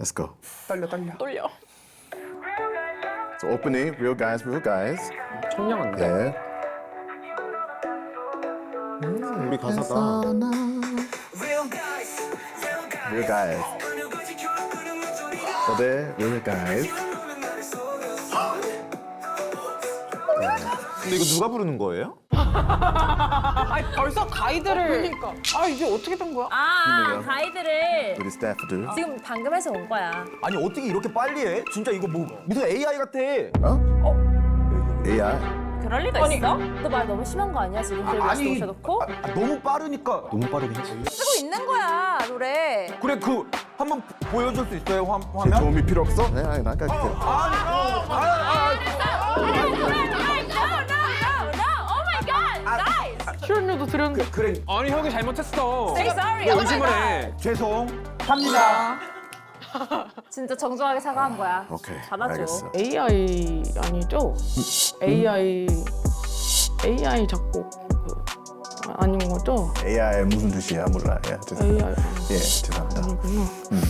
Let's go. 떨려 떨려. 떨려. So opening, real guys, real guys. 청량한데. Yeah. 우리 가사다. Real guys. So there, real guys. 근데 이거 누가 부르는 거예요? 아니 벌써 가이드를. 그러니까. 아 이게 어떻게 된 거야? 아 힘내요. 가이드를 우리 스태프들. 지금 방금 해서 온 거야. 아니 어떻게 이렇게 빨리 해? 진짜 이거 뭐 무슨 AI 같아. 어? AI. 그럴 리가 있어? 너 말 너무 심한 거 아니야 지금 그걸 아니 오셔놓고? 아, 아, 너무 빠르니까 너무 빠르긴 했어. 쓰고 있는 거야 노래. 그래 그 한번 보여줄 수 있어요 화, 제 화면? 도움이 필요 없어? 네, 아니, 나 갈게. 아니 아, 아, 출연료도 드렸는데. 그래 아니 형이 잘못했어. Say sorry. 왜 Oh my 의심을 God. 해? 죄송 합니다. 진짜 정중하게 사과한 거야. 오케이. 받아줘. 알겠어. AI 아니죠? AI AI 작곡 그, 아, 아닌 거죠? AI 무슨 뜻이야? 몰라. 예, 죄송합니다. AI 예, 죄송합니다. 아니구나.